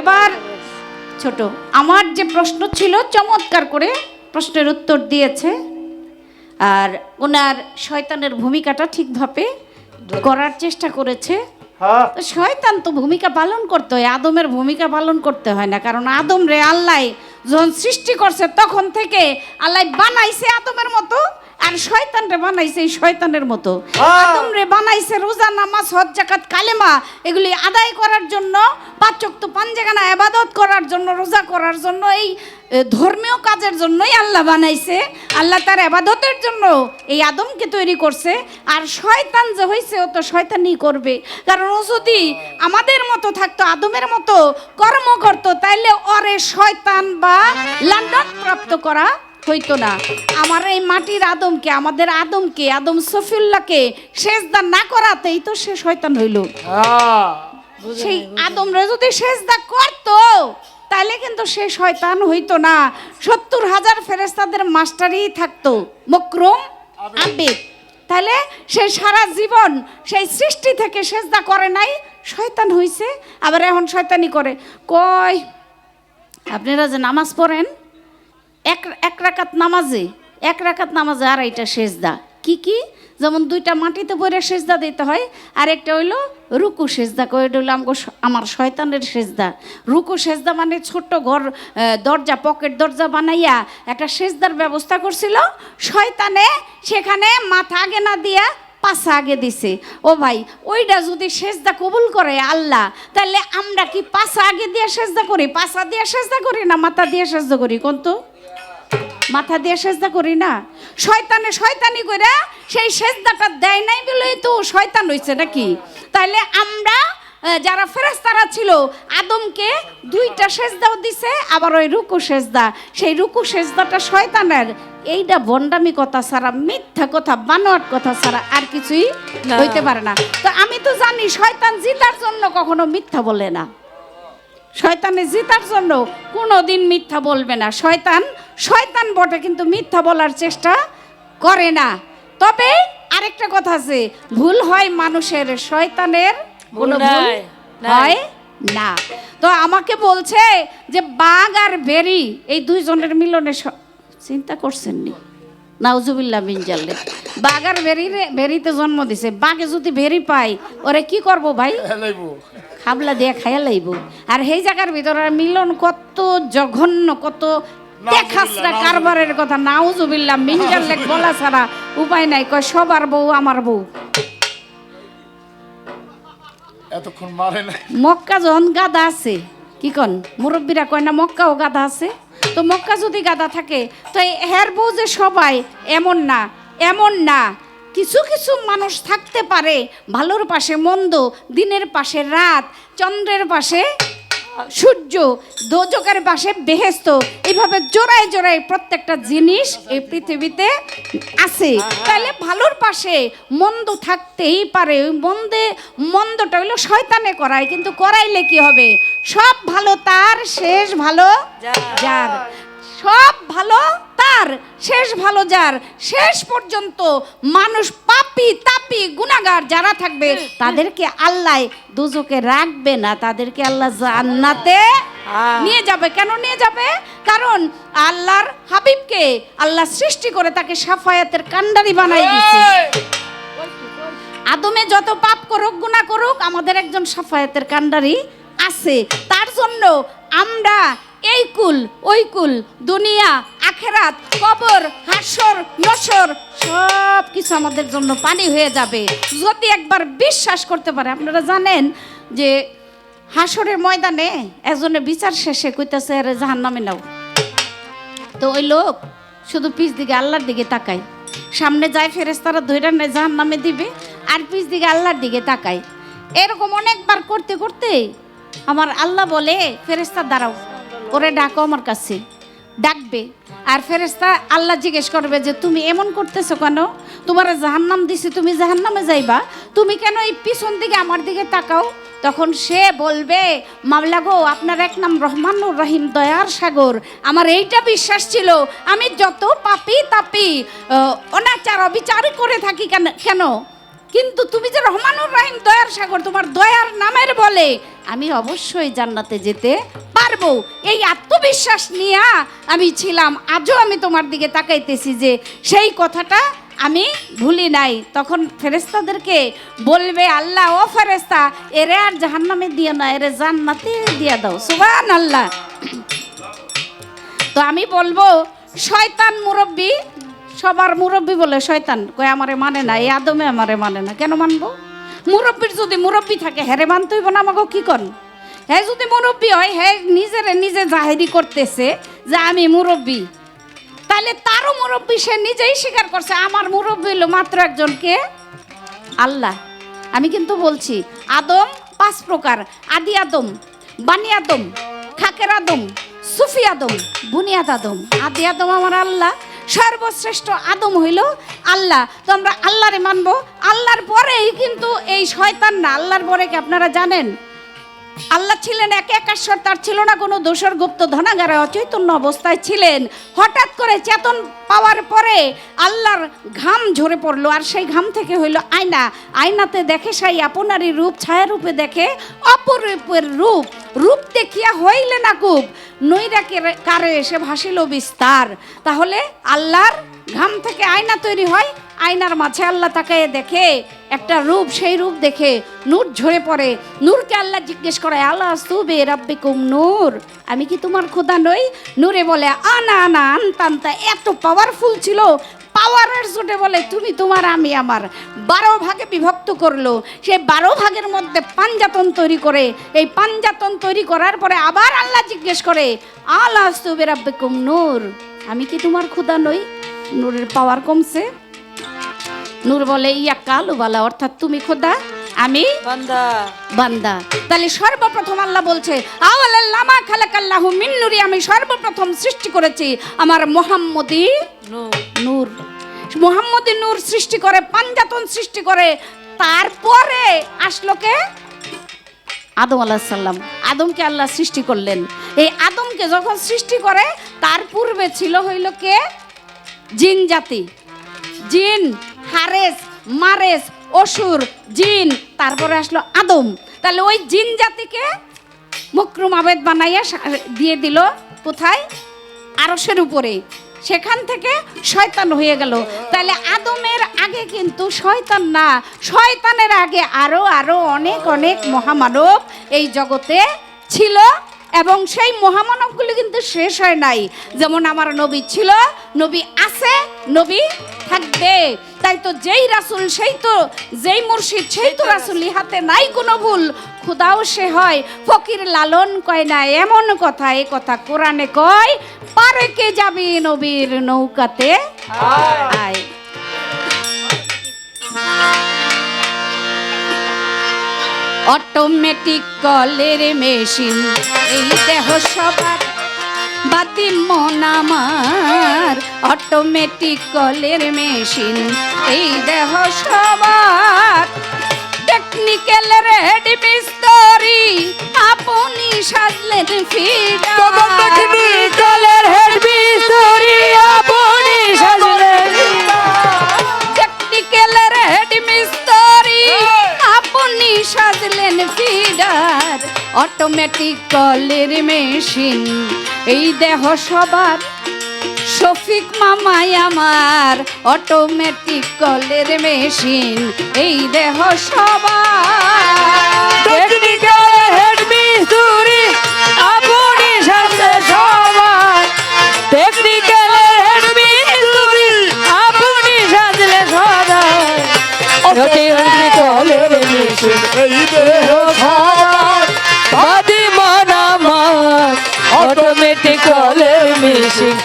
এবার ছোট আমার যে প্রশ্ন ছিল চমৎকার করে প্রশ্নের উত্তর দিয়েছে আর ওনার শয়তানের ভূমিকাটা ঠিকভাবে করার চেষ্টা করেছে। হ্যাঁ। তো শয়তান তো ভূমিকা পালন করতে হয় আদমের ভূমিকা পালন করতে হয় না কারণ আদম রে আল্লাহ যখন সৃষ্টি করছে তখন থেকে আল্লাহ বানাইছে আদমের মতো। আর শয়তান রে বানাইছে এই শয়তানের মতো। হ্যাঁ। আদম রে বানাইছে রোজা নামাজ হজ জাকাত কালেমা এগুলি আদায় করার জন্য পাঁচক্ত পাঞ্জাগানা আবাদত করার জন্য রোজা করার জন্য এই ধর্মীয় কাজের জন্যই আল্লাহ বানাইছে। আল্লাহ তার আবাদতের জন্য এই আদমকে তৈরি করছে। আর শয়তান যে হয়েছে ও তো শয়তানই করবে। কারণ ও যদি আমাদের মতো থাকতো আদমের মতো কর্ম করতো তাইলে ওরে শয়তান বা লন্ডন প্রাপ্ত করা হইতো না। আমার এই মাটির আদমকে, আমাদের আদমকে, আদম সফিউল্লাহকে সেজদা না করাতেই তো সে শয়তান হইল। সেই আদমরা যদি সেজদা করতো তাহলে কিন্তু সে শয়তান হইতো না। সত্তর হাজার ফেরেস্তাদের মাস্টারই থাকতো, মকরুম আবেদ তাহলে সে সারা জীবন সেই সৃষ্টি থেকে সেজদা করে নাই, শয়তান হইছে, আবার এখন শয়তানি করে। কয় আপনারা যে নামাজ পড়েন এক এক রাকাত নামাজে, এক রাকাত নামাজে আর আড়াইটা সেজদা। কি কি? যেমন দুইটা মাটিতে পড়ে সেজদা দিতে হয় আর একটা হইল রুকু সেজদা এটা হইল আমগো আমার শয়তানের সেজদা। রুকু সেজদা মানে ছোট্ট ঘর দরজা, পকেট দরজা বানাইয়া একটা সেজদার ব্যবস্থা করছিল, শয়তানে সেখানে মাথা আগে না দিয়া পাশা আগে দিছে। ও ভাই ওইটা যদি সেজদা কবুল করে আল্লাহ, তাহলে আমরা কি পাশা আগে দিয়ে সেজদা করি পাশা দিয়ে সেজদা করি না মাথা দিয়ে সেজদা করি, কোন তো? মাথা দিয়ে সেজদা করি না। শয়তানে শয়তানি করে সেই সেজদাটা দেয় নাই বলেই তো শয়তান হইছে নাকি? তাহলে আমরা যারা ফেরেস্তারা ছিল আদমকে দুইটা সেজদাও দিছে আবার ওই রুকু সেজদা। সেই রুকু সেজদাটা শয়তানের। এইটা বন্ডামি কথা ছাড়া মিথ্যা কথা বানোয়াট কথা ছাড়া আর কিছুই হইতে পারে না। তো আমি তো জানি শয়তান জিতার জন্য কখনো মিথ্যা বলে না। শয়তানে জিতার জন্য কোনোদিন মিথ্যা বলবে না। শয়তান শয়তান বটে কিন্তু মিথ্যা বলার চেষ্টা করে না। তবে আরেকটা কথা আছে ভুল হয় মানুষের শয়তানের কোনো ভুল। হয় না। তো আমাকে বলছে যে বাঘ আর বেরি এই দুইজনের মিলনে চিন্তা করছেন নি নাউজুবিল্লাহ মিনজাল্লে বাঘ আর বেরি বেরিতে জন্ম দিছে। বাঘে যদি বেরি পায় ওরে কি করব ভাই? খাবলা দিয়ে খাইয়া লাইব। আর সেই জায়গার ভিতরে মিলন কত জঘন্য কত দেখাসরা কারবারের কথা। নাউজুবিল্লাহ মিনজার লেখ বলা ছাড়া উপায় নাই। কয় সবার বউ আমার বউ। এতক্ষণ মারে নাই। মক্কা যখন গাদা আছে কি কন? মুরব্বীরা কয়, না, মক্কাও গাদা আছে। তো মক্কা যদি গাদা থাকে, তো এই হের বউ যে সবাই এমন না এমন না। কিছু কিছু মানুষ থাকতে পারে, ভালোর পাশে মন্দ, দিনের পাশে রাত, চন্দ্রের পাশে সূর্য দোজকের পাশে বেহেস্ত। এইভাবে জোড়ায় জোড়ায় প্রত্যেকটা জিনিস এই পৃথিবীতে আছে। তাহলে ভালোর পাশে মন্দ থাকতেই পারে। ওই মন্দে মন্দটা হইল শয়তানে করায়। কিন্তু করাইলে কি হবে? সব ভালো তার শেষ ভালো যার। সব ভালো তার শেষ ভালো যার শেষ পর্যন্ত মানুষ পাপি তাপি গুনাগার যারা থাকবে তাদেরকে আল্লাহ দুজকে রাখবে না তাদেরকে আল্লাহ জান্নাতে হ্যাঁ। নিয়ে যাবে। কেন নিয়ে যাবে? কারণ আল্লাহর হাবিবকে আল্লাহ সৃষ্টি করে তাকে সাফায়াতের কান্ডারি বানাই দিচ্ছে আদমে যত পাপ করুক গুণা করুক আমাদের একজন সাফায়াতের কান্ডারি আছে। তার জন্য আমরা এই কুল ওই কুল দুনিয়া আখেরাত, কবর, হাসর, নসর সব কিছু আমাদের জন্য পানি হয়ে যাবে। যদি একবার বিশ্বাস করতে পারে, আপনারা জানেন যে হাসরের ময়দানে একজনের বিচার শেষে কইতাছে, আরে জাহান নামে নাও। তো ওই লোক শুধু পিছ দিকে আল্লাহর দিকে তাকায়। সামনে যায় ফেরেস্তারা ধৈর্য নেয় জাহান নামে দিবে, আর পিছ দিকে আল্লাহর দিকে তাকায়। এরকম অনেকবার করতে করতে আমার আল্লাহ বলে ফেরেস্তা দাঁড়াও, ওরে ডাকো আমার কাছে। ডাকবে। আর ফেরেস্তা আল্লাহ জিজ্ঞেস করবে যে, তুমি এমন করতেছো কেন? তোমার জাহান্নাম দিছি, তুমি জাহান্নামে যাইবা? তুমি কেন এই পিছন দিকে আমার দিকে তাকাও? তখন সে বলবে মামলা গো, আপনার এক নাম রহমানুর রহিম, দয়ার সাগর। আমার এইটা বিশ্বাস ছিল, আমি যত পাপি তাপি অনাচার অবিচার করে থাকি কেন? কেন? কিন্তু তুমি যে রহমানুর রাহিম দয়ার সাগর, তোমার দয়ার নামের বলে আমি অবশ্যই জান্নাতে যেতে পারব। এই আত্মবিশ্বাস নিয়ে আমি ছিলাম, আজও আমি তোমার দিকে তাকাইতেছি যে সেই কথাটা আমি ভুলি নাই। তখন ফেরেস্তাদেরকে বলবে, আল্লাহ, ও ফেরেস্তা এরে আর জাহান্নামে দিয়ে না, এরে জান্নাতে দিয়ে দাও। সুবান আল্লাহ তো আমি বলব, শয়তান মুরব্বী সবার মুরব্বী বলে শয়তান, কয় আমারে মানে না, এই আদমে আমারে মানে না, কেন মানবো? মুরব্বীর যদি মুরব্বী থাকে হ্যারে মানতে হইব না আমাকে কি কন? হ্যাঁ যদি মুরব্বী হয় হ্যাঁ নিজেরে নিজে জাহেরি করতেছে যে আমি মুরব্বী তাহলে তারও মুরব্বী সে নিজেই স্বীকার করছে, আমার মুরব্বী হলো মাত্র একজনকে আল্লাহ। আমি কিন্তু বলছি, আদম পাঁচ প্রকার, আদি আদম, বানি আদম, খাকের আদম, সুফি আদম, বুনিয়াদ আদম। আদি আদম আমার আল্লাহ সর্বশ্রেষ্ঠ আদম হইল আল্লাহ। তো আমরা আল্লাহরে মানবো। আল্লাহর পরেই কিন্তু এই শয়তান না আল্লাহর পরে কি আপনারা জানেন? আল্লাহ ছিলেন এক একাশ্বর, তার ছিল না কোনো দোষর গুপ্ত ধনাগারে, অচৈতন্য অবস্থায় ছিলেন। হঠাৎ করে চেতন পাওয়ার পরে আল্লাহর ঘাম ঝরে পড়ল, আর সেই ঘাম থেকে হইল আয়না। আয়নাতে দেখে সেই আপনারই রূপ ছায়া রূপে দেখে অপরূপের রূপ। রূপ দেখিয়া হইলে না কুপ, নৈরাকের কারে এসে ভাসিল বিস্তার। তাহলে আল্লাহর ঘাম থেকে আয়না তৈরি হয় আয়নার মাঝে আল্লাহ তাকে দেখে, একটা রূপ, সেই রূপ দেখে নূর ঝরে পড়ে। নূরকে আল্লাহ জিজ্ঞেস করে আল্লাহ সুবে রাব্বিকুম নূর? আমি কি তোমার খোদা নই? নূরে বলে, আনা আনা আনতান্তা এত পাওয়ারফুল ছিল পাওয়ারের জোটে বলে, তুমি তোমার, আমি আমার। বারো ভাগে বিভক্ত করল। সে বারো ভাগের মধ্যে পাঞ্জাতন তৈরি করে। এই পাঞ্জাতন তৈরি করার পরে আবার আল্লাহ জিজ্ঞেস করে আল্লাহ সুবে রাব্বিকুম নূর? আমি কি তোমার খোদা নই? নূরের পাওয়ার কমছে। নূর বলে ইয়া কালু বালা অর্থাৎ তুমি খোদা আমি বান্দা। বান্দা। তাহলে সর্বপ্রথম আল্লাহ বলছে আওয়ালাল্লামা খালাকাল্লাহু মিন নূরি আমি সর্বপ্রথম সৃষ্টি করেছি আমার মোহাম্মদী নূর। মোহাম্মদী নূর সৃষ্টি করে পাঞ্জাতন সৃষ্টি করে তারপরে আসলো কে? আদম আলাহ সাল্লাম আদমকে আল্লাহ সৃষ্টি করলেন। এই আদমকে যখন সৃষ্টি করে তার পূর্বে ছিল হইল কে? জিন জাতি। জিন, হারেস, মারেস, অসুর, জিন, তারপরে আসলো আদম। তাহলে ওই জিন জাতিকে মকরুম আবেদ বানাইয়া দিয়ে দিল কোথায়? আরসের উপরে। সেখান থেকে শয়তান হয়ে গেল। তাহলে আদমের আগে কিন্তু শয়তান না। শয়তানের আগে আরও আরও অনেক অনেক মহামানব এই জগতে ছিল। এবং সেই মহামানবগুলি কিন্তু শেষ হয় নাই। যেমন আমার নবী ছিল নবী আছে নবী থাকবে। তাই তো যেই রাসুল সেই তো যেই মুর্শিদ সেই তো রাসুল ইহাতে নাই কোনো ভুল। খুদাও সে হয় ফকির লালন কয় না এমন কথা এ কথা কোরআনে কয় পারে কে যাবি নবীর নৌকাতে? আয়। অটোমেটিক কলের মেশিন এই দেহ সবার বাতি মন আমার। অটোমেটিক কলের মেশিন এই দেহ সবার টেকনিক্যাল রেডি মিস্তরি আপনি সাজলেন ফিডা টেকনিক্যালের হেড মিস্ত্রি আপনি সাজলেন অটোমেটিক কলের মেশিন এই দেহ সবার শফিক মামাই আমার অটোমেটিক কলের মেশিন এই দেহ সবার টেকনিক্যালের হেড মিস্ত্রি মিশিং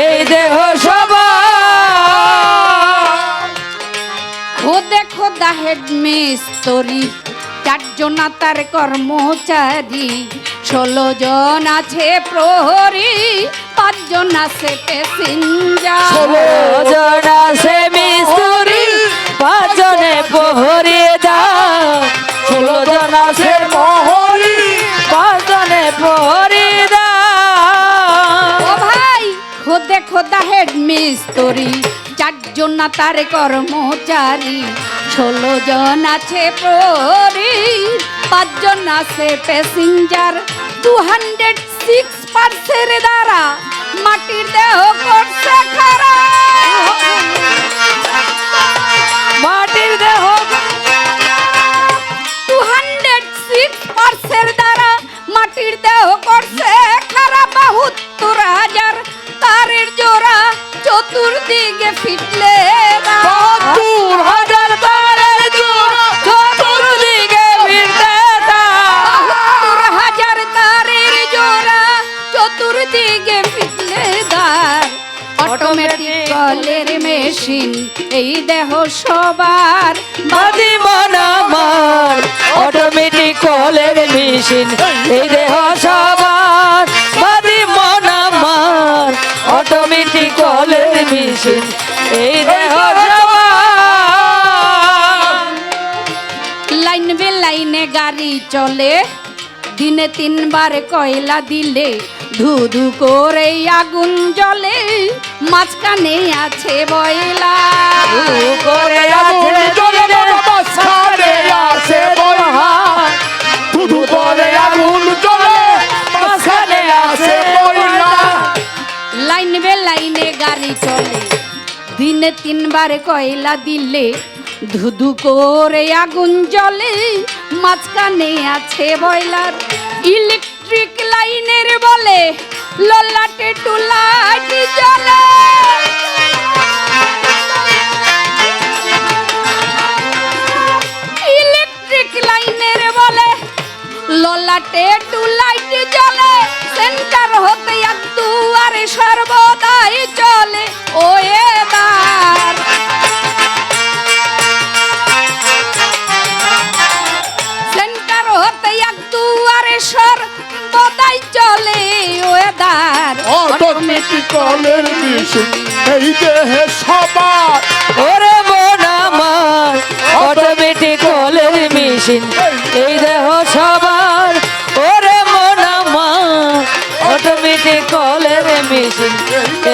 এই দেহ দেখো খোদা হেড মিস্তরি চারজন তার কর্মচারী ষোলো জন আছে প্রহরী পাঁচজন আছে প্যাসেঞ্জার ষোলো জন আছে খোদা হেড মিস্তরি চারজন তার কর্মচারী। ষোলো জন আছে প্রহরী পাঁচজন আছে প্যাসেঞ্জার টু হান্ড্রেড সিক্স পার্সের দ্বারা মাটির দেহ করছে খারাপ। দেহ সবার বাদি মন আমার। অটোমেটিক কলের মেশিন এই দেহ সবার বাদি মন আমার। অটোমেটিক কলের মেশিন এই দেহ লাইন বে লাইনে গাড়ি চলে, দিনে তিনবার কয়লা দিলে ধু ধু করে আগুন জ্বলে মাঝখানে আছে বয়লা করে আগুন বাবা ছাড়ে আছে বইলা। ধুধু করে আগুন জ্বলে মাঝখানে আছে বইলা। লাইন বে লাইনে গাড়ি চলে দিনে তিনবার কয়লা দিলে ধুধু করে আগুন জ্বলে মাঝখানে আছে বয়লার ইলেকট্রিক লাইনের বলে ললাটে টুলাটি জ্বলে ইলেকট্রিক লাইনের বলে ললাটে অটোমেটিক কলের মেশিন এই দেহে সবার। ওরে মন আমার অটোমেটিক কলের মেশিন। এই দেহ সবার ওরে মন আমার অটোমেটিক কলের মেশিন।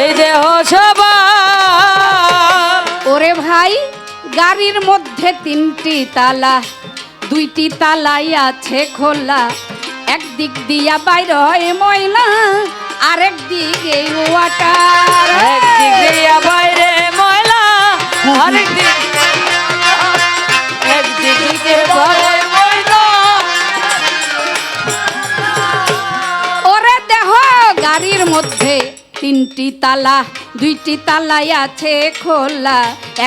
এই দেহ সবার। ওরে ভাই গাড়ির মধ্যে তিনটি তালা দুইটি তালাই আছে খোলা। একদিক দিয়া বাইর হয় ময়লা আরেক দিকে ওয়াটার। একদিকে বাইরে ময়লা একদিকে বাইরে ময়লা। ওরে দেহ গাড়ির মধ্যে তিনটি তালা দুইটি তালাই আছে খোলা।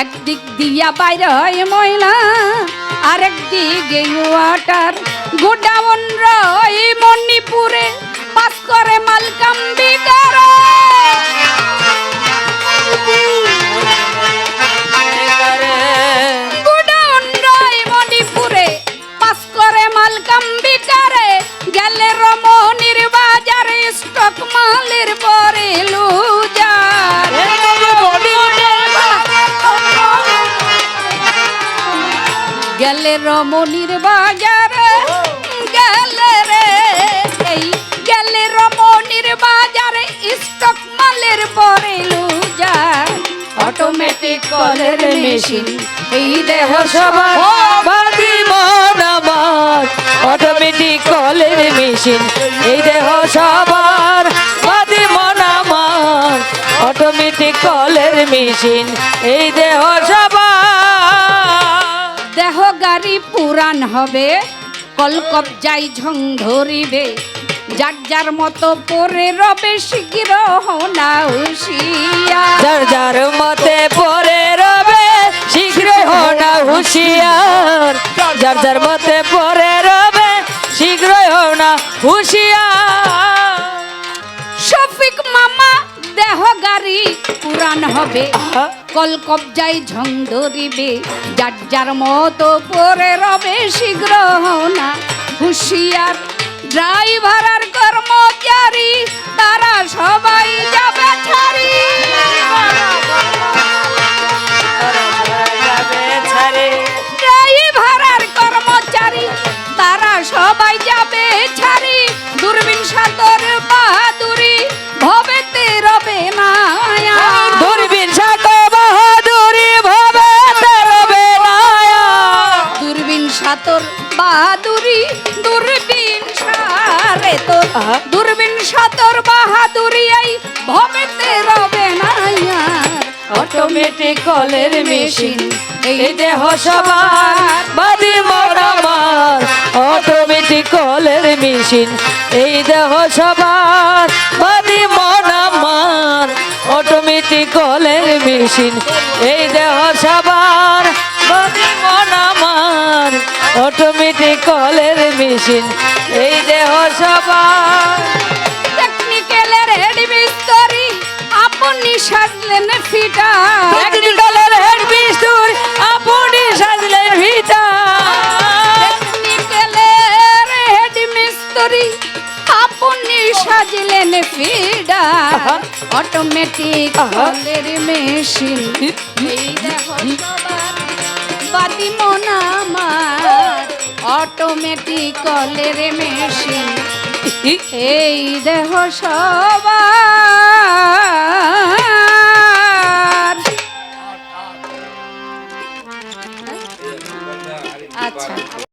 একদিক দিয়া বাইরে হয় ময়লা আরেক দিকে ওয়াটার। গোডাউন রয় মণিপুরে। পাস করে মালকাম্বি বিকারে কলের মেশিন এই দেহ সবার বাদি মন আমার। অটোমেটিক কলের মেশিন এই দেহ সবার বাদি মন আমার। অটোমেটিক কলের মেশিন এই দেহ সবার। দেহ গাড়ি পুরান হবে কলকপ যাই ঝং ধরিবে। যার যার মতো পরে রবে শীঘ্র হনা হুশিয়া যার যার মতে পরে রবে শীঘ্র হোনা হুশিয়ার। যার যার মতে পরে রবে শীঘ্র হোনা হুশিয়ার। শফিক মামা দেহ গাড়ি পুরান হবে। কলকপ যাই ঝং ধরিবে। যার যার মতো পরে রবে শীঘ্র হনা হুশিয়ার। ড্রাইভার আর কর্মচারী তারা সবাই যাবে ছাড়ি। কলের মেশিন, এই দেহ সবার বাদি আমার অটোমেটিক কলের মেশিন, এই দেহ সবার বাদি আমার অটোমেটিক কলের মেশিন, এই দেহ সবার বাদি মন আমার অটোমেটিক কলের মেশিন, এই দেহ সবার সাজলেন ফিটা টেকনিক্যালের হেড মিস্তুর আপনি সাজলেন ভিটা টেকনিক্যালের হেড মিস্ত্রি আপনি সাজলেন ফিডা অটোমেটিক। কলের মেশিন। বাতি মন আমার অটোমেটিক কলের মেশিন। এই দেহ সবার